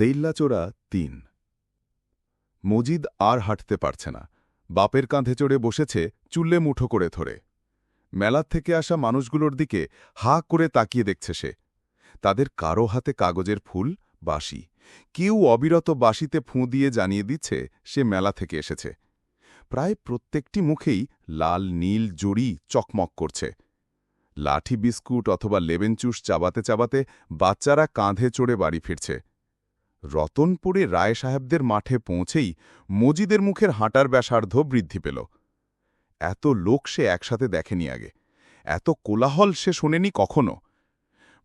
তেইল্লাচোরা তিন। মজিদ আর হাঁটতে পারছে না। বাপের কাঁধে চড়ে বসেছে, চুল্লে মুঠো করে ধরে। মেলার থেকে আসা মানুষগুলোর দিকে হা করে তাকিয়ে দেখছে সে। তাদের কারও হাতে কাগজের ফুল, বাঁশি। কেউ অবিরত বাঁশিতে ফুঁ দিয়ে জানিয়ে দিচ্ছে, সে মেলা থেকে এসেছে। প্রায় প্রত্যেকটি মুখেই লাল, নীল জড়ি চকমক করছে। লাঠি, বিস্কুট অথবা লেবেনচুস চাবাতে চাবাতে বাচ্চারা কাঁধে চড়ে বাড়ি ফিরছে। রতনপুরে রায় সাহেবদের মাঠে পৌঁছেই মজিদের মুখের হাঁটার ব্যাসার্ধ বৃদ্ধি পেল। এত লোক সে একসাথে দেখেনি আগে। এত কোলাহল সে শোনেনি কখনো।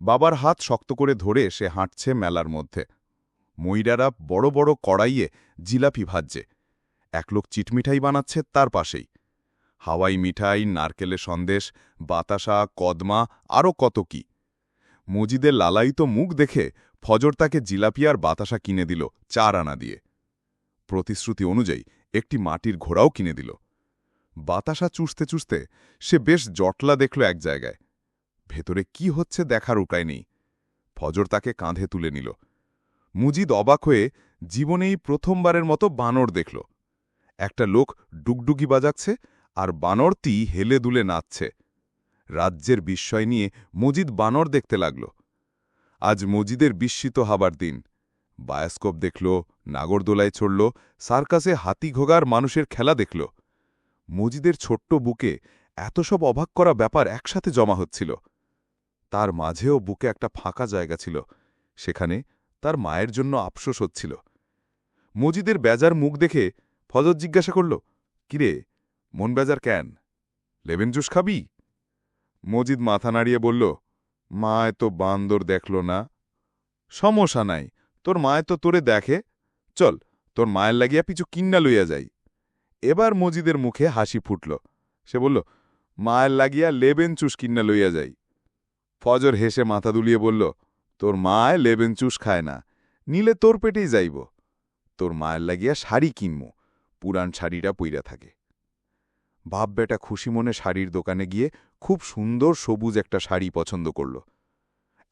বাবার হাত শক্ত করে ধরে সে হাঁটছে মেলার মধ্যে। ময়রারা বড় বড় কড়াইয়ে জিলাপি ভাজছে। এক লোক চিটমিঠাই বানাচ্ছে তার পাশেই। হাওয়াই মিঠাই নারকেলে সন্দেশ, বাতাসা, কদমা আরও কত কি। মজিদের লালায়িত মুখ দেখে ফজর তাকে জিলাপি আর বাতাসা কিনে দিল চার আনা দিয়ে। প্রতিশ্রুতি অনুযায়ী একটি মাটির ঘোড়াও কিনে দিল। বাতাসা চুষতে চুষতে সে বেশ জটলা দেখল এক জায়গায়। ভেতরে কি হচ্ছে দেখার উপায় নেই। ফজর তাকে কাঁধে তুলে নিল। মুজিদ অবাক হয়ে জীবনেই প্রথমবারের মতো বানর দেখল। একটা লোক ডুগডুগি বাজাচ্ছে আর বানরটি হেলে দুলে নাচছে। রাজ্যের বিস্ময় নিয়ে মজিদ বানর দেখতে লাগল। আজ মজিদের বিস্মিত হবার দিন। বায়োস্কোপ দেখল, নাগরদোলায় চড়ল সার্কাসে হাতি ঘোগার মানুষের খেলা দেখল। মজিদের ছোট্ট বুকে এত সব অবাক করা ব্যাপার একসাথে জমা হচ্ছিল। তার মাঝেও বুকে একটা ফাঁকা জায়গা ছিল, সেখানে তার মায়ের জন্য আফসোস হচ্ছিল। মজিদের বেজার মুখ দেখে ফজর জিজ্ঞাসা করল, কিরে মন বেজার কেন? লেবেন জুস খাবি? মজিদ মাথা নাড়িয়ে বলল মায় তো বান্দর দেখল না। সমস্যা নাই, তোর মায় তো তোরে দেখে। চল, তোর মায়ের লাগিয়া পিছু কিন্না লইয়া যাই। এবার মজিদের মুখে হাসি ফুটল। সে বলল, মায়ের লাগিয়া লেবেন চুস কিন্না লইয়া যাই। ফজর হেসে মাথা দুলিয়ে বলল, তোর মায় লেবেন চুস খায় না, নিলে তোর পেটেই যাইব। তোর মায়ের লাগিয়া শাড়ি কিনম, পুরান শাড়িটা পইরা থাকে। বাপ বেটা খুশি মনে শাড়ির দোকানে গিয়ে খুব সুন্দর সবুজ একটা শাড়ি পছন্দ করল।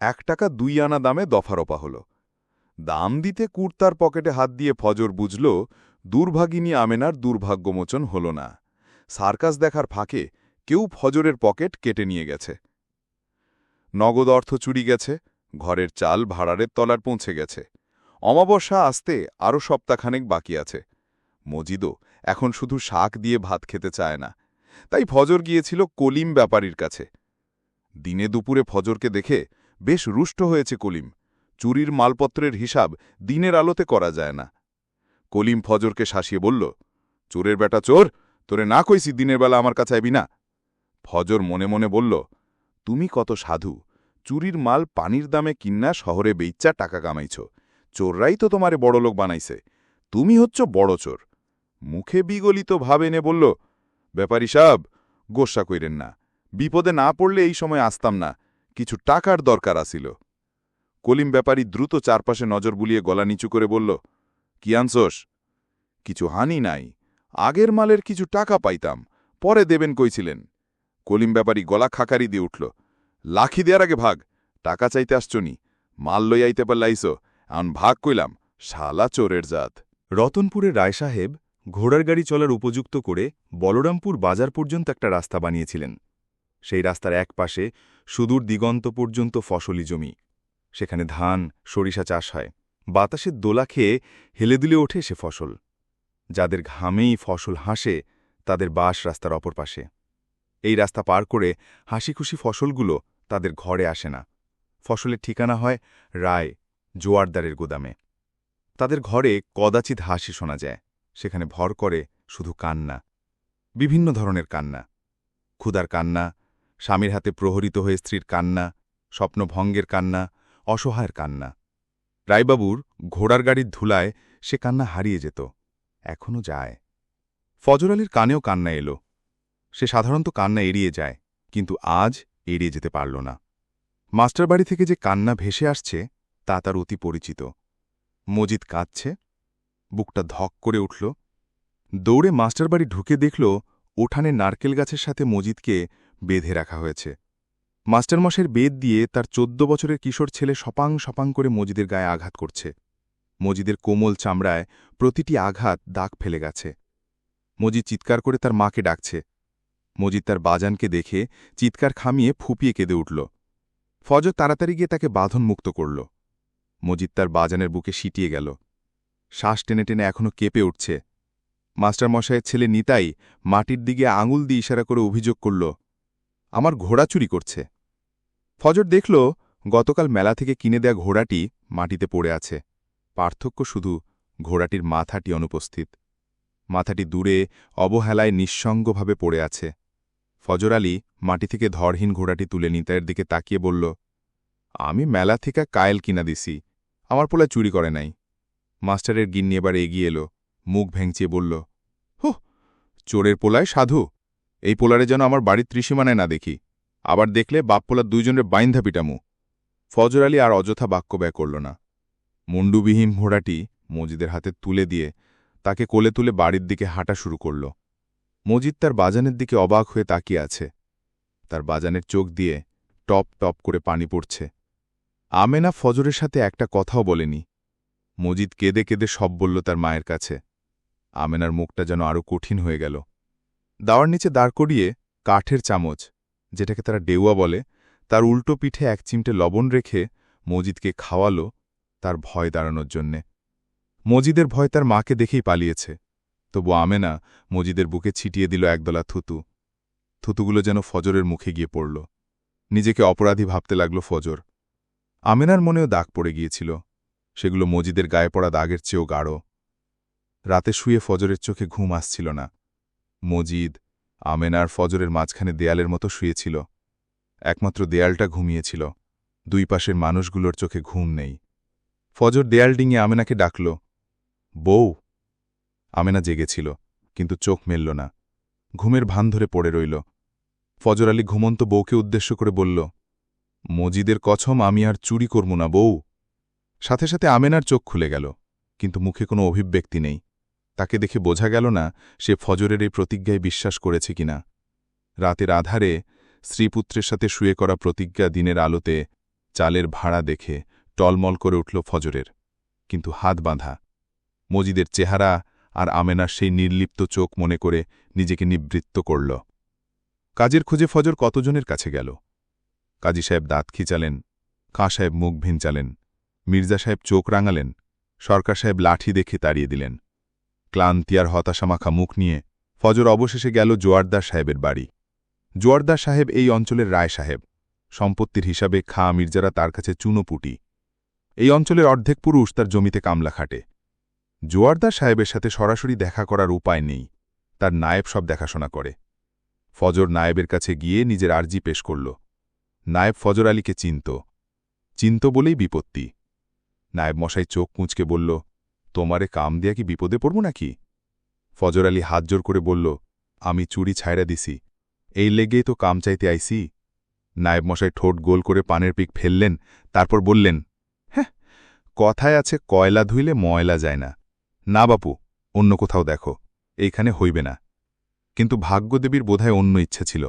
এক টাকা দুই আনা দামে দফারপা হল। দাম দিতে কুর্তার পকেটে হাত দিয়ে ফজর বুঝল, দুর্ভাগিনী আমেনার দুর্ভাগ্যমোচন হল না। সার্কাস দেখার ফাঁকে কেউ ফজরের পকেট কেটে নিয়ে গেছে। নগদ অর্থ চুরি গেছে, ঘরের চাল ভাড়ারের তলার পৌঁছে গেছে। অমাবস্যা আসতে আরও সপ্তাহখানেক বাকি আছে। মজিদও এখন শুধু শাক দিয়ে ভাত খেতে চায় না। তাই ফজর গিয়েছিল কলিম ব্যাপারীর কাছে। দিনে দুপুরে ফজরকে দেখে বেশ রুষ্ট হয়েছে কলিম। চুরির মালপত্রের হিসাব দিনের আলোতে করা যায় না। কলিম ফজরকে শাসিয়ে বলল, চোরের বেটা চোর, তোরে না কইছি দিনের বেলা আমার কাছে আবি না? ফজর মনে মনে বলল, তুমি কত সাধু, চুরির মাল পানির দামে কিন্না শহরে বেইচ্চা টাকা কামাইছ। চোররাই তো তোমারে বড়লোক বানাইছে। তুমি হচ্ছ বড় চোর। মুখে বিগলিত ভাব এনে বলল, ব্যাপারী সাব গোসা কইরেন না। বিপদে না পড়লে এই সময় আসতাম না। কিছু টাকার দরকার আসিল কলিম ব্যাপারী দ্রুত চারপাশে নজর বুলিয়ে গলা নিচু করে বলল, কি আনসোস কিছু হানি নাই। আগের মালের কিছু টাকা পাইতাম। পরে দেবেন কইছিলেন। কলিম ব্যাপারী গলা খাকারি দিয়ে উঠল, লাখি দেয়ার আগে ভাগ। টাকা চাইতে আসছনি মাল লই আইতে পারলাইছ। এমন ভাগ কইলাম, শালা চোরের জাত। রতনপুরের রায়সাহেব ঘোড়ার গাড়ি চলার উপযুক্ত করে বলরামপুর বাজার পর্যন্ত একটা রাস্তা বানিয়েছিলেন। সেই রাস্তার এক পাশে সুদূর দিগন্ত পর্যন্ত ফসলি জমি। সেখানে ধান, সরিষা চাষ হয়। বাতাসের দোলা খেয়ে হেলে দুলে ওঠে সে ফসল। যাদের ঘামেই ফসল হাসে, তাদের বাস রাস্তার অপর পাশে। এই রাস্তা পার করে হাসিখুশি ফসলগুলো তাদের ঘরে আসে না। ফসলের ঠিকানা হয় রায়, জোয়ারদারের গোদামে। তাদের ঘরে কদাচিৎ হাসি শোনা যায়। সেখানে ভর করে শুধু কান্না, বিভিন্ন ধরনের কান্না। ক্ষুধার কান্না, স্বামীর হাতে প্রহরিত হয়ে স্ত্রীর কান্না, স্বপ্নভঙ্গের কান্না, অসহায়ের কান্না। রায়বাবুর ঘোড়ার গাড়ির ধুলায় সে কান্না হারিয়ে যেত, এখনও যায়। ফজর আলীর কানেও কান্না এলো। সে সাধারণত কান্না এড়িয়ে যায়, কিন্তু আজ এড়িয়ে যেতে পারল না। মাস্টার বাড়ি থেকে যে কান্না ভেসে আসছে, তা তার অতি পরিচিত। মজিদ কাঁদছে বুকটা ধক করে উঠল। দৌড়ে মাস্টার বাড়ি ঢুকে দেখল উঠানে নারকেল গাছের সাথে মজিদকে বেঁধে রাখা হয়েছে। মাস্টারমশের বেদ দিয়ে তার চোদ্দ বছরের কিশোর ছেলে সপাং সপাং করে মজিদের গায়ে আঘাত করছে। মজিদের কোমল চামড়ায় প্রতিটি আঘাত দাগ ফেলে গেছে। মজিদ চিৎকার করে তার মাকে ডাকছে। মজিদ তার বাজানকে দেখে চিৎকার খামিয়ে ফুপিয়ে কেঁদে উঠল। ফজর তাড়াতাড়ি গিয়ে তাকে বাঁধন মুক্ত করল। মজিদ তার বাজানের বুকে সিটিয়ে গেল। শ্বাস টেনে টেনে এখনও কেঁপে উঠছে। মাস্টারমশাইয়ের ছেলে নিতাই মাটির দিকে আঙুল দিয়ে ইশারা করে অভিযোগ করল, আমার ঘোড়া চুরি করছে। ফজর দেখল, গতকাল মেলা থেকে কিনে দেয়া ঘোড়াটি মাটিতে পড়ে আছে। পার্থক্য শুধু ঘোড়াটির মাথাটি অনুপস্থিত। মাথাটি দূরে, অবহেলায় নিঃসঙ্গভাবে পড়ে আছে। ফজর আলী মাটি থেকে ধরহীন ঘোড়াটি তুলে নিতাইয়ের দিকে তাকিয়ে বলল, আমি মেলা থেকে কায়েল কিনা দিছি। আমার পোলা চুরি করে নাই। মাস্টারের গিন্নি এবার এগিয়ে এলো, মুখ ভেঙচিয়ে বলল, হো, চোরের পোলায় সাধু। এই পোলারে যেন আমার বাড়ির ত্রিসীমানায় না দেখি। আবার দেখলে বাপ পোলার দুইজনের বাইন্ধা পিটামু। ফজর আলী আর অযথা বাক্য ব্যয় করল না। মুন্ডুবিহীন ঘোড়াটি মজিদের হাতে তুলে দিয়ে তাকে কোলে তুলে বাড়ির দিকে হাঁটা শুরু করল। মজিদ তার বাজানের দিকে অবাক হয়ে তাকিয়ে আছে। তার বাজানের চোখ দিয়ে টপ টপ করে পানি পড়ছে। আমেনা ফজরের সাথে একটা কথাও বলেনি। মজিদ কেঁদে কেঁদে সব বলল তার মায়ের কাছে। আমেনার মুখটা যেন আরও কঠিন হয়ে গেল। দাওয়ার নিচে দাঁড় করিয়ে কাঠের চামচ, যেটাকে তারা ডেউয়া বলে, তার উল্টো পিঠে এক চিমটে লবণ রেখে মজিদকে খাওয়ালো তার ভয় দাঁড়ানোর জন্যে। মজিদের ভয় তার মাকে দেখেই পালিয়েছে। তবু আমেনা মজিদের বুকে ছিটিয়ে দিল একদলা থুতু। থুতুগুলো যেন ফজরের মুখে গিয়ে পড়ল। নিজেকে অপরাধী ভাবতে লাগল ফজর। আমেনার মনেও দাগ পড়ে গিয়েছিল। সেগুলো মজিদের গায়ে পড়া দাগের চেয়েও গাঢ়। রাতে শুয়ে ফজরের চোখে ঘুম আসছিল না। মজিদ আমেনার ফজরের মাঝখানে দেয়ালের মতো শুয়েছিল। একমাত্র দেয়ালটা ঘুমিয়েছিল। দুই পাশের মানুষগুলোর চোখে ঘুম নেই। ফজর দেয়াল ডিঙে আমেনাকে ডাকল, বউ! আমেনা জেগেছিল, কিন্তু চোখ মেলল না। ঘুমের ভান ধরে পড়ে রইল। ফজর আলী ঘুমন্ত বউকে উদ্দেশ্য করে বলল, মজিদের কছম আমি আর চুরি করব না, বউ! সাথে সাথে আমেনার চোখ খুলে গেল, কিন্তু মুখে কোনো অভিব্যক্তি নেই। তাকে দেখে বোঝা গেল না সে ফজরের এই প্রতিজ্ঞায় বিশ্বাস করেছে কিনা রাতের আধারে স্ত্রীপুত্রের সাথে শুয়ে করা প্রতিজ্ঞা দিনের আলোতে চালের ভাড়া দেখে টলমল করে উঠল ফজরের, কিন্তু হাত বাঁধা। মজিদের চেহারা আর আমেনার সেই নির্লিপ্ত চোখ মনে করে নিজেকে নিবৃত্ত করল। কাজের খোঁজে ফজর কতজনের কাছে গেল? কাজী সাহেব দাঁত খিচালেন খাঁ সাহেব মুখ ভিঞ্চালেন মির্জা সাহেব চোখ রাঙালেন, সরকার সাহেব লাঠি দেখে তাড়িয়ে দিলেন। ক্লান্তি আর হতাশামাখা মুখ নিয়ে ফজর অবশেষে গেল জোয়ারদার সাহেবের বাড়ি। জোয়ারদার সাহেব এই অঞ্চলের রায় সাহেব। সম্পত্তির হিসাবে খা মির্জারা তার কাছে চুনোপুটি। এই অঞ্চলের অর্ধেক পুরুষ তার জমিতে কামলা খাটে। জোয়ারদার সাহেবের সাথে সরাসরি দেখা করার উপায় নেই। তার নায়েব সব দেখাশোনা করে। ফজর নায়েবের কাছে গিয়ে নিজের আর্জি পেশ করল। নায়েব ফজর আলীকে চিনত। চিন্ত বলেই বিপত্তি। নায়েব মশাই চোখ কুঁচকে বলল, তোমারে কাম দিয়া কি বিপদে পড়ব নাকি? ফজর আলী হাত জোর করে বলল, আমি চুরি ছায়রা দিছি, এই লেগেই তো কাম চাইতে আইসি নায়েব মশাই ঠোঁট গোল করে পানের পিক ফেললেন, তারপর বললেন হ্যাঁ কথায় আছে কয়লা ধুইলে ময়লা যায় না। না বাপু, অন্য কোথাও দেখো, এইখানে হইবে না। কিন্তু ভাগ্যদেবীর বোধহয় অন্য ইচ্ছে ছিল।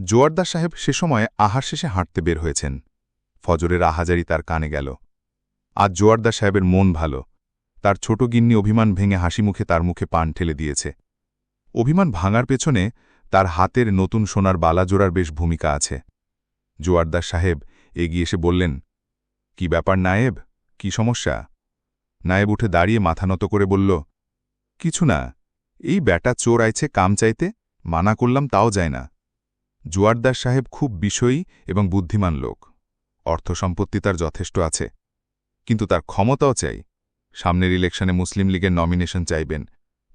জোয়ারদার সাহেব সে সময় আহার শেষে হাঁটতে বের হয়েছেন। ফজরের আহাজারি তার কানে গেল। আজ জোয়ারদার সাহেবের মন ভালো। তার ছোট গিন্নি অভিমান ভেঙে হাসি মুখে তার মুখে পান ঠেলে দিয়েছে। অভিমান ভাঙার পেছনে তার হাতের নতুন সোনার বালা জোড়ার বেশ ভূমিকা আছে। জোয়ারদার সাহেব এগিয়ে এসে বললেন, কি ব্যাপার নায়েব? কি সমস্যা? নায়েব উঠে দাঁড়িয়ে মাথা নত করে বলল, কিছু না, এই ব্যাটা চোর আইছে কাম চাইতে, মানা করলাম তাও যায় না। জোয়ারদার সাহেব খুব বিষয়ী এবং বুদ্ধিমান লোক। অর্থ সম্পত্তি তার যথেষ্ট আছে। কিন্তু তার ক্ষমতাও চাই। সামনের ইলেকশনে মুসলিম লীগের নমিনেশন চাইবেন।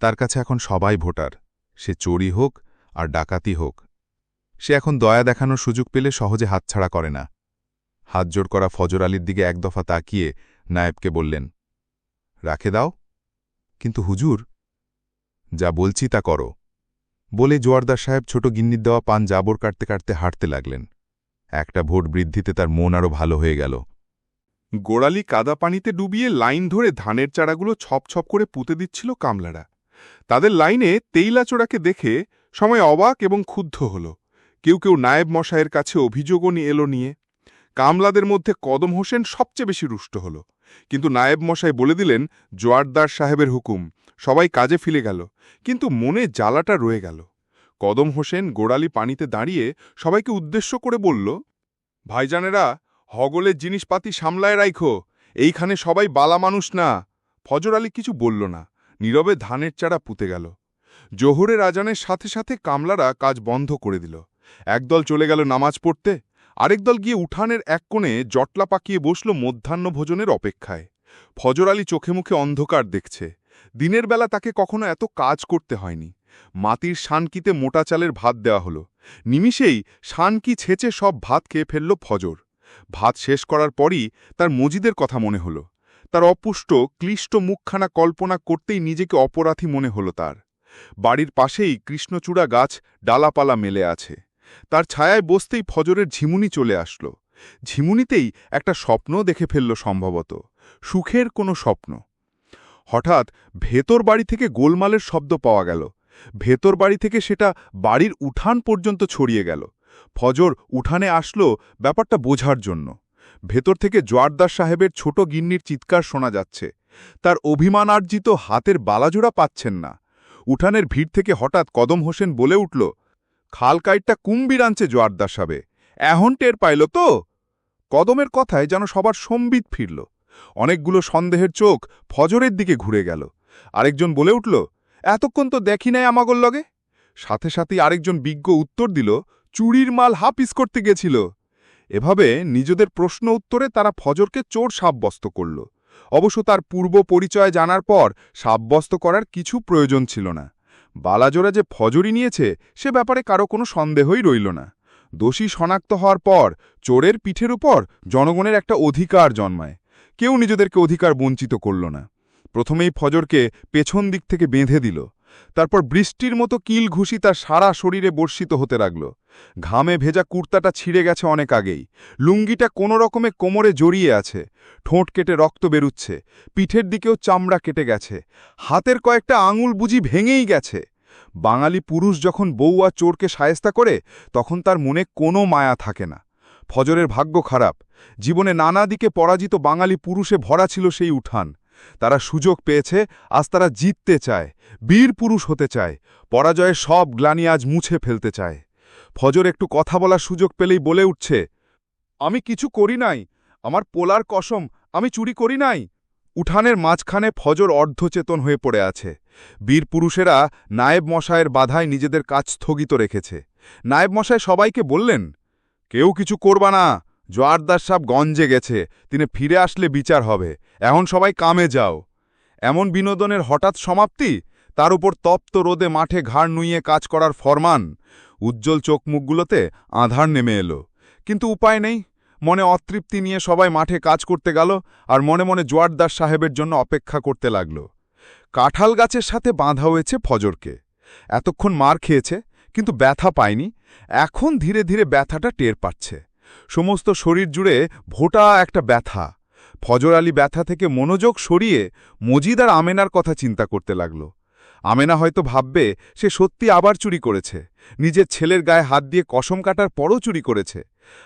তার কাছে এখন সবাই ভোটার। সে চোরই হোক আর ডাকাতি হোক। সে এখন দয়া দেখানোর সুযোগ পেলে সহজে হাতছাড়া করে না। হাত জোড় করা ফজর আলীর দিকে এক দফা তাকিয়ে নায়েবকে বললেন, রাখে দাও। কিন্তু হুজুর, যা বলছি তা করো। বলে জোয়ারদার সাহেব ছোট গিন্নির দেওয়া পান জাবর কাটতে কাটতে হাঁটতে লাগলেন। একটা ভোট বৃদ্ধিতে তার মন আরও ভালো হয়ে গেল। গোড়ালি কাদা পানিতে ডুবিয়ে লাইন ধরে ধানের চারাগুলো ছপ ছপ করে পুঁতে দিচ্ছিল কামলারা। তাদের লাইনে তেইলাচোড়াকে দেখে সময় অবাক এবং ক্ষুব্ধ হল। কেউ কেউ নায়েব মশায়ের কাছে অভিযোগও নিয়ে এলো নিয়ে। কামলাদের মধ্যে কদম হোসেন সবচেয়ে বেশি রুষ্ট হল। কিন্তু নায়েব মশাই বলে দিলেন, জোয়ারদার সাহেবের হুকুম, সবাই কাজে ফিরে গেল। কিন্তু মনে জ্বালাটা রয়ে গেল। কদম হোসেন গোড়ালি পানিতে দাঁড়িয়ে সবাইকে উদ্দেশ্য করে বলল, ভাইজানেরা হগলের জিনিসপাতি সামলায় রাইখো, এইখানে সবাই বালা মানুষ না। ফজর আলী কিছু বলল না, নীরবে ধানের চারা পুঁতে গেল। জোহরের আজানের সাথে সাথে কামলারা কাজ বন্ধ করে দিল। একদল চলে গেল নামাজ পড়তে, আরেক দল গিয়ে উঠানের এক কোণে জটলা পাকিয়ে বসল মধ্যাহ্ন ভোজনের অপেক্ষায়। ফজর আলী চোখে মুখে অন্ধকার দেখছে। দিনের বেলা তাকে কখনো এত কাজ করতে হয়নি। মাটির শানকিতে মোটা চালের ভাত দেওয়া হলো। নিমিষেই শানকি ছেঁচে সব ভাত খেয়ে ফেলল ফজর। ভাত শেষ করার পরই তার মজিদের কথা মনে হলো। তার অপুষ্ট, ক্লিষ্ট মুখখানা কল্পনা করতেই নিজেকে অপরাধী মনে হলো তার। বাড়ির পাশেই কৃষ্ণচূড়া গাছ ডালাপালা মেলে আছে। তার ছায়ায় বসতেই ফজরের ঝিমুনি চলে আসলো। ঝিমুনিতেই একটা স্বপ্ন দেখে ফেলল সম্ভবত, সুখের কোনো স্বপ্ন। হঠাৎ ভেতর বাড়ি থেকে গোলমালের শব্দ পাওয়া গেল। ভেতর বাড়ি থেকে সেটা বাড়ির উঠান পর্যন্ত ছড়িয়ে গেল। ফজর উঠানে আসলো ব্যাপারটা বোঝার জন্য। ভেতর থেকে জোয়ারদার সাহেবের ছোট গিন্নির চিৎকার শোনা যাচ্ছে। তার অভিমানার্জিত হাতের বালাজোড়া পাচ্ছেন না। উঠানের ভিড় থেকে হঠাৎ কদম হোসেন বলে উঠল খালকাইটটা কুম্বির আনছে জোয়ারদার সাবে। এহন টের পাইল তো? কদমের কথায় যেন সবার সম্বিত ফিরল। অনেকগুলো সন্দেহের চোখ ফজরের দিকে ঘুরে গেল। আরেকজন বলে উঠল, এতক্ষণ তো দেখি নাই আমাগর লগে? সাথে সাথেই আরেকজন বিজ্ঞ উত্তর দিল চুরির মাল হাপিস করতে গেছিল। এভাবে নিজেদের প্রশ্ন উত্তরে তারা ফজরকে চোর সাব্যস্ত করল। অবশ্য তার পূর্ব পরিচয় জানার পর সাব্যস্ত করার কিছু প্রয়োজন ছিল না। বালাজোড়া যে ফজরই নিয়েছে, সে ব্যাপারে কারও কোনো সন্দেহই রইল না। দোষী শনাক্ত হওয়ার পর চোরের পিঠের উপর জনগণের একটা অধিকার জন্মায়। কেউ নিজেদেরকে অধিকার বঞ্চিত করল না। প্রথমেই ফজরকে পেছন দিক থেকে বেঁধে দিল। তারপর বৃষ্টির মতো কিল ঘুষি তার সারা শরীরে বর্ষিত হতে লাগল। ঘামে ভেজা কুর্তাটা ছিঁড়ে গেছে অনেক আগেই। লুঙ্গিটা কোনো রকমে কোমরে জড়িয়ে আছে। ঠোঁট কেটে রক্ত বেরুচ্ছে। পিঠের দিকেও চামড়া কেটে গেছে। হাতের কয়েকটা আঙুল বুঝি ভেঙেই গেছে। বাঙালি পুরুষ যখন বউয়া চোরকে সায়স্তা করে, তখন তার মনে কোনো মায়া থাকে না। ফজরের ভাগ্য খারাপ। জীবনে নানা দিকে পরাজিত বাঙালি পুরুষে ভরা ছিল সেই উঠান। তারা সুযোগ পেয়েছে, আজ তারা জিততে চায়, বীর পুরুষ হতে চায় পরাজয়ে সব গ্লানি আজ মুছে ফেলতে চায়। ফজর একটু কথা বলার সুযোগ পেলেই বলে উঠছে, আমি কিছু করি নাই, আমার পোলার কসম, আমি চুরি করি নাই? উঠানের মাঝখানে ফজর অর্ধচেতন হয়ে পড়ে আছে। বীর পুরুষেরা নায়েব মশায়ের বাধায় নিজেদের কাজ স্থগিত রেখেছে। নায়েব মশায় সবাইকে বললেন, কেউ কিছু করবা না জোয়ারদার সাহ গঞ্জে গেছে, তিনি ফিরে আসলে বিচার হবে। এখন সবাই কামে যাও। এমন বিনোদনের হঠাৎ সমাপ্তি? তার উপর তপ্ত রোদে মাঠে ঘাড় নুইয়ে কাজ করার ফরমান? উজ্জ্বল চোখ মুখগুলোতে আধার নেমে এলো। কিন্তু উপায় নেই। মনে অতৃপ্তি নিয়ে সবাই মাঠে কাজ করতে গেল আর মনে মনে জোয়ারদার সাহেবের জন্য অপেক্ষা করতে লাগল। কাঁঠাল গাছের সাথে বাঁধা হয়েছে ফজরকে। এতক্ষণ মার খেয়েছে, কিন্তু ব্যথা পায়নি। এখন ধীরে ধীরে ব্যথাটা টের পাচ্ছে। সমস্ত শরীর জুড়ে ভোটা একটা ব্যথা। ফজর আলী ব্যথা থেকে মনোযোগ সরিয়ে মজিদ আর আমেনার কথা চিন্তা করতে লাগল। আমেনা হয়তো ভাববে, সে সত্যি আবার চুরি করেছে। নিজের ছেলের গায়ে হাত দিয়ে কসম কাটার পরও চুরি করেছে।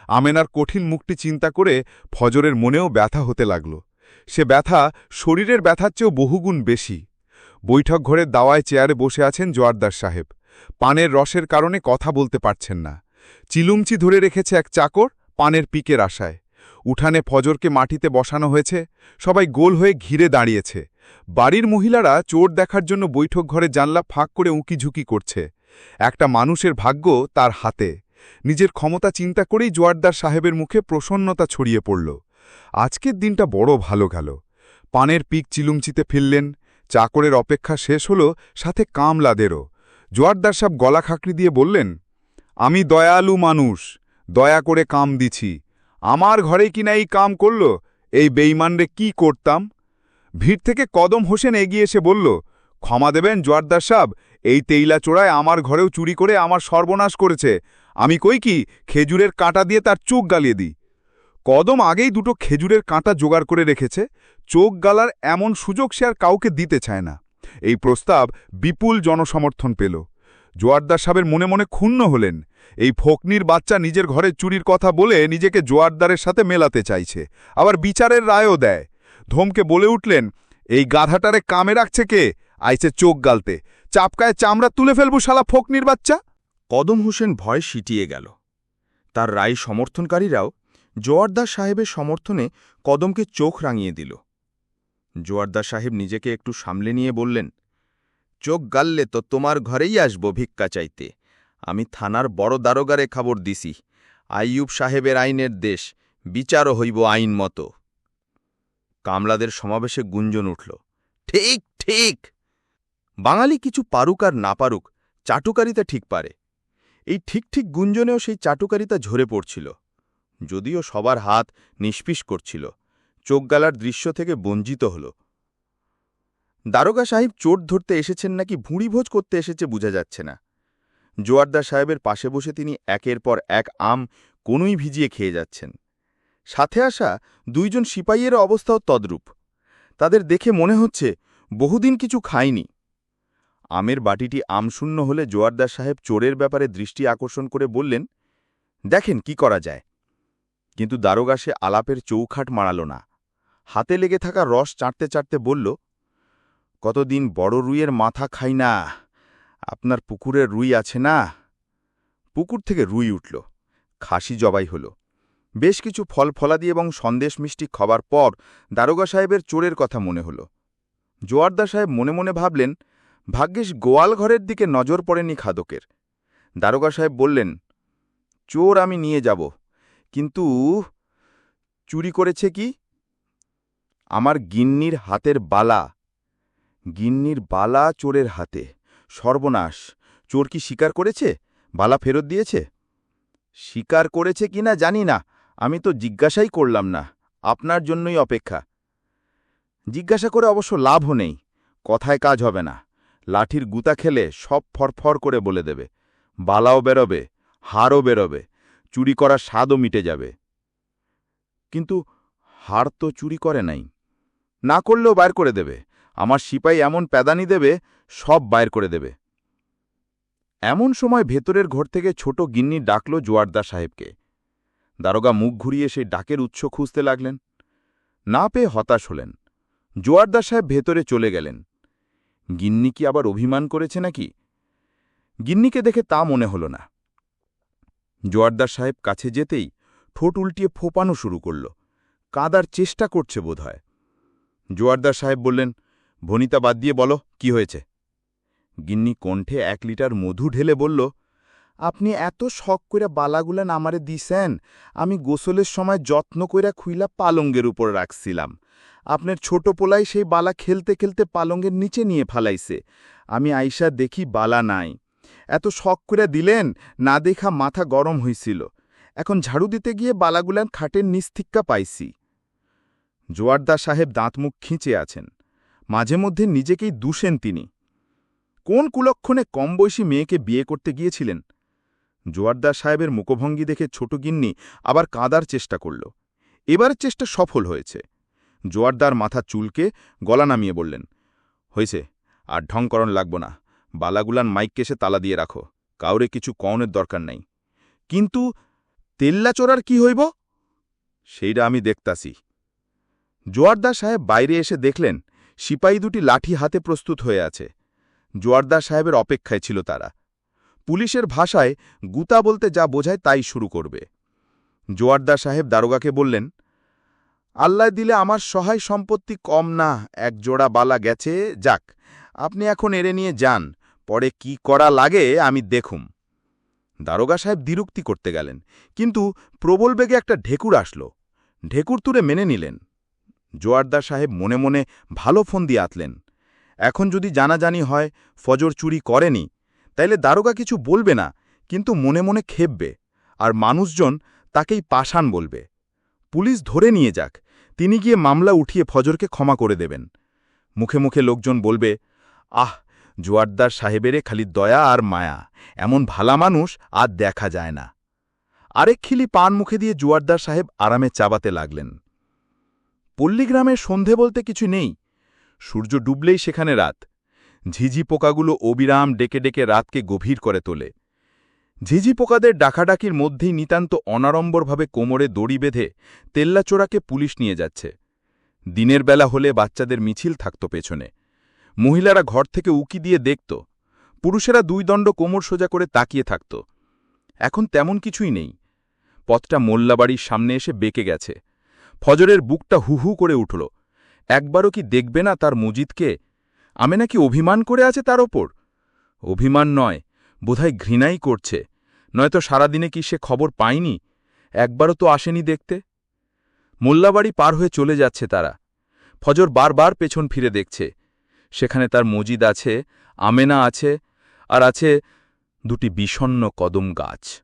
আমেনার কঠিন মুখটি চিন্তা করে ফজরের মনেও ব্যথা হতে লাগল। সে ব্যথা শরীরের ব্যথার চেয়েও বহুগুণ বেশি। বৈঠক ঘরের দাওয়ায় চেয়ারে বসে আছেন জোয়ারদার সাহেব। পানের রসের কারণে কথা বলতে পারছেন না। চিলুমচি ধরে রেখেছে এক চাকর পানের পিকের আশায়। উঠানে ফজরকে মাটিতে বসানো হয়েছে, সবাই গোল হয়ে ঘিরে দাঁড়িয়েছে। বাড়ির মহিলারা চোর দেখার জন্য বৈঠক ঘরে জানলা ফাঁক করে উঁকিঝুঁকি করছে। একটা মানুষের ভাগ্য তার হাতে। নিজের ক্ষমতা চিন্তা করেই জোয়ারদার সাহেবের মুখে প্রসন্নতা ছড়িয়ে পড়ল। আজকের দিনটা বড় ভালো গেল। পানের পিক চিলুমচিতে ফিরলেন চাকরের অপেক্ষা শেষ হল সাথে কামলাদেরও। জোয়ারদার সাহেব গলা খাকড়ি দিয়ে বললেন আমি দয়ালু মানুষ, দয়া করে কাম দিছি। আমার ঘরে কিনা এই কাম করল? এই বেইমানরে কি করতাম? ভিড় থেকে কদম হোসেন এগিয়ে এসে বলল, ক্ষমা দেবেন জোয়ারদার সাহেব, এই তেইলা চোড়ায় আমার ঘরেও চুরি করে আমার সর্বনাশ করেছে। আমি কই কি, খেজুরের কাঁটা দিয়ে তার চোখ গালিয়ে দিই। কদম আগেই দুটো খেজুরের কাঁটা জোগাড় করে রেখেছে, চোখ গালার এমন সুযোগ সে আর কাউকে দিতে চায় না। এই প্রস্তাব বিপুল জনসমর্থন পেল। জোয়ারদার সাহেবের মনে মনে ক্ষুণ্ণ হলেন। এই ফকনির বাচ্চা নিজের ঘরে চুরির কথা বলে নিজেকে জোয়ারদারের সাথে মেলাতে চাইছে। আবার বিচারের রায়ও দেয়। ধমকে বলে উঠলেন, এই গাধাটারে কামে রাখছে কে? আইছে চোখ গালতে। চাপকায় চামড়া তুলে ফেলব শালা ফোকনির বাচ্চা? কদম হোসেন ভয় সিটিয়ে গেল। তার রায় সমর্থনকারীরাও জোয়ারদার সাহেবের সমর্থনে কদমকে চোখ রাঙিয়ে দিল। জোয়ারদার সাহেব নিজেকে একটু সামলে নিয়ে বললেন চোখ গাললে তো তোমার ঘরেই আসব ভিক্ষা চাইতে। আমি থানার বড় দারোগারে খবর দিছি। আইয়ুব সাহেবের আইনের দেশ, বিচারও হইব আইন মতো। কামলাদের সমাবেশে গুঞ্জন উঠল। ঠিক ঠিক! বাঙালি কিছু পারুক আর না পারুক, চাটুকারিতা ঠিক পারে। এই ঠিক ঠিক গুঞ্জনেও সেই চাটুকারিতা ঝরে পড়ছিল। যদিও সবার হাত নিষ্পিস করছিল। চোখ গালার দৃশ্য থেকে বঞ্চিত হল। দারোগা সাহেব চোট ধরতে এসেছেন নাকি ভুঁড়িভোজ করতে এসেছে বোঝা যাচ্ছে না। জোয়ারদার সাহেবের পাশে বসে তিনি একের পর এক আম কোনই ভিজিয়ে খেয়ে যাচ্ছেন। সাথে আসা দুইজন সিপাইয়ের অবস্থাও তদ্রূপ। তাদের দেখে মনে হচ্ছে বহুদিন কিছু খায়নি আমের বাটিটি আমশূন্য হলে জোয়ারদার সাহেব চোরের ব্যাপারে দৃষ্টি আকর্ষণ করে বললেন, দেখেন কি করা যায়। কিন্তু দারোগা সে আলাপের চৌখাট মারাল না। হাতে লেগে থাকা রস চাটতে চাটতে বলল কতদিন বড় রুইয়ের মাথা খাই না। আপনার পুকুরের রুই আছে না? পুকুর থেকে রুই উঠল। খাসি জবাই হল। বেশ কিছু ফল ফলাদি এবং সন্দেশ মিষ্টি খাবার পর দারোগা সাহেবের চোরের কথা মনে হল। জোয়ারদা সাহেব মনে মনে ভাবলেন, ভাগ্যিস গোয়াল ঘরের দিকে নজর পড়েনি খাদকের। দারোগা সাহেব বললেন, চোর আমি নিয়ে যাব, কিন্তু চুরি করেছে কি? আমার গিন্নির হাতের বালা গিন্নির বালা চোরের হাতে। সর্বনাশ। চোর কি স্বীকার করেছে? বালা ফেরত দিয়েছে? স্বীকার করেছে কিনা জানি না। আমি তো জিজ্ঞাসাই করলাম না। আপনার জন্যই অপেক্ষা। জিজ্ঞাসা করে অবশ্য লাভও নেই। কথায় কাজ হবে না। লাঠির গুতা খেলে সব ফরফর করে বলে দেবে। বালাও বেরোবে, হাড়ও বেরোবে। চুরি করার স্বাদও মিটে যাবে। কিন্তু হাড় তো চুরি করে নাই। না করলেও বাইর করে দেবে। আমার সিপাই এমন প্যাদানি দেবে, সব বাইর করে দেবে। এমন সময় ভেতরের ঘর থেকে ছোট গিন্নি ডাকল জোয়ারদা সাহেবকে। দারোগা মুখ ঘুরিয়ে সেই ডাকের উৎস খুঁজতে লাগলেন। না পেয়ে হতাশ হলেন। জোয়ারদা সাহেব ভেতরে চলে গেলেন। গিন্নি কি আবার অভিমান করেছে নাকি? গিন্নিকে দেখে তা মনে হল না। জোয়ারদার সাহেব কাছে যেতেই ঠোঁট উল্টিয়ে ফোপানো শুরু করল। কাঁদার চেষ্টা করছে বোধহয়। জোয়ারদার সাহেব বললেন ভনিতা বাদ দিয়ে বলো, কি হয়েছে? গিন্নি কণ্ঠে এক লিটার মধু ঢেলে বলল, আপনি এত শখ কইরা বালাগুলান আমারে দিছেন, আমি গোসলের সময় যত্ন কইরা খুইলা পালঙ্গের উপর রাখছিলাম। আপনার ছোট পোলাই সেই বালা খেলতে খেলতে পালঙ্গের নিচে নিয়ে ফালাইছে। আমি আইসা দেখি বালা নাই। এত শখ করে দিলেন, না দেখা মাথা গরম হইছিল। এখন ঝাড়ু দিতে গিয়ে বালাগুলান খাটের নিস্তিক্কা পাইছি। জোয়ারদা সাহেব দাঁতমুখ খিঁচে আছেন। মাঝে মধ্যে নিজেকেই দুষেন তিনি। কোন কুলক্ষণে কম বয়সী মেয়েকে বিয়ে করতে গিয়েছিলেন? জোয়ারদার সাহেবের মুখভঙ্গি দেখে ছোট গিন্নি আবার কাঁদার চেষ্টা করল। এবার চেষ্টা সফল হয়েছে। জোয়ারদার মাথা চুলকে গলা নামিয়ে বললেন, হয়েছে, আর ঢংকরণ লাগব না। বালাগুলান মাইক কেসে তালা দিয়ে রাখো। কাউরে কিছু কওনের দরকার নাই। কিন্তু তেল্লা চোরার কি হইব? সেইটা আমি দেখতাছি। জোয়ারদার সাহেব বাইরে এসে দেখলেন সিপাহী দুটি লাঠি হাতে প্রস্তুত হয়ে আছে। জোয়ারদার সাহেবের অপেক্ষায় ছিল তারা। পুলিশের ভাষায় গুতা বলতে যা বোঝায় তাই শুরু করবে। জোয়ারদার সাহেব দারোগাকে বললেন, আল্লাহ দিলে আমার সহায় সম্পত্তি কম না, এক জোড়া বালা গেছে, যাক, আপনি এখন এড়ে নিয়ে যান, পরে কি করা লাগে আমি দেখুম। দারোগা সাহেব দ্বিরুক্তি করতে গেলেন, কিন্তু প্রবল বেগে একটা ঢেকুর আসল। ঢেকুর তুলে মেনে নিলেন। জোয়ারদার সাহেব মনে মনে ভালো ফোন দিয়ে আতলেন। এখন যদি জানাজানি হয়, ফজর চুরি করেনি, তাইলে দারোগা কিছু বলবে না, কিন্তু মনে মনে খেপবে, আর মানুষজন তাকেই পাষাণ বলবে। পুলিশ ধরে নিয়ে যাক, তিনি গিয়ে মামলা উঠিয়ে ফজরকে ক্ষমা করে দেবেন। মুখে মুখে লোকজন বলবে, আহ, জোয়ারদার সাহেবেরে খালি দয়া আর মায়া, এমন ভালা মানুষ আর দেখা যায় না। আরেক খিলি পান মুখে দিয়ে জোয়ারদার সাহেব আরামে চাবাতে লাগলেন। পল্লীগ্রামের সন্ধে বলতে কিছু নেই। সূর্য ডুবলেই সেখানে রাত। ঝিঝি পোকাগুলো অবিরাম ডেকে ডেকে রাতকে গভীর করে তোলে। ঝিঝি পোকাদের ডাকাডাকির মধ্যেই নিতান্ত অনাড়ম্বরভাবে কোমরে দড়ি বেঁধে তেল্লাচোরাকে পুলিশ নিয়ে যাচ্ছে। দিনের বেলা হলে বাচ্চাদের মিছিল থাকত পেছনে। মহিলারা ঘর থেকে উকি দিয়ে দেখত। পুরুষেরা দুই দণ্ড কোমর সোজা করে তাকিয়ে থাকত। এখন তেমন কিছুই নেই। পথটা মোল্লাবাড়ির সামনে এসে বেঁকে গেছে। ফজরের বুকটা হুহু করে উঠল। একবারও কি দেখবে না তার মুজিদকে? আমি নাকি অভিমান করে আছে তার ওপর? অভিমান নয়, বোধহয় ঘৃণাই করছে। নয়তো সারাদিনে কি সে খবর পায়নি? একবারও তো আসেনি দেখতে। মোল্লাবাড়ি পার হয়ে চলে যাচ্ছে তারা। ফজর বারবার পেছন ফিরে দেখছে। সেখানে তার মজিদ আছে, আমেনা আছে, আর আছে দুটি বিষণ্ন কদম গাছ।